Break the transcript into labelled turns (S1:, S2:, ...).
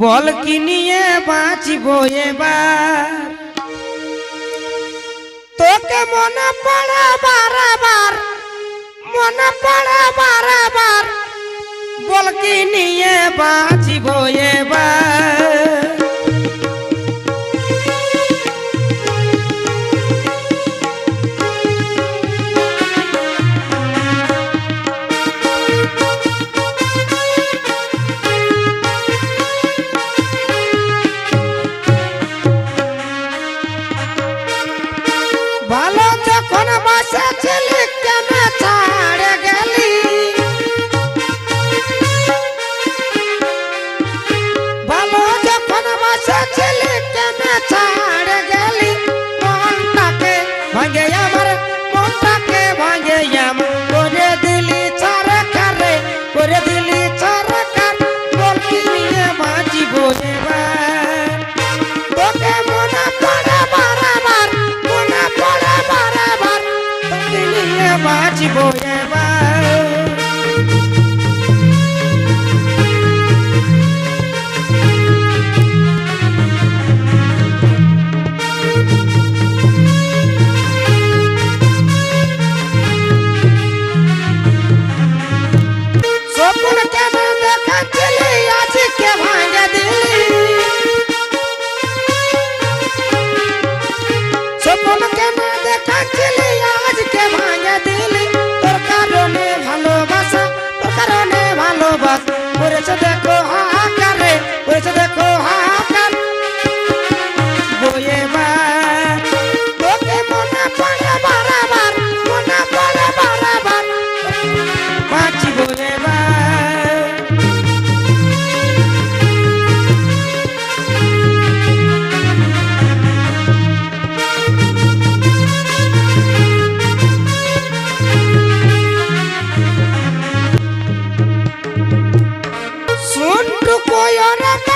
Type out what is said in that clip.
S1: বল কি নিয়ে বাঁচিব এবার? তোকে মনে পড়া বারাবার, মনে পড়া বারাবার। বল কি নিয়ে বাঁচিব এবার? Let's I llorando.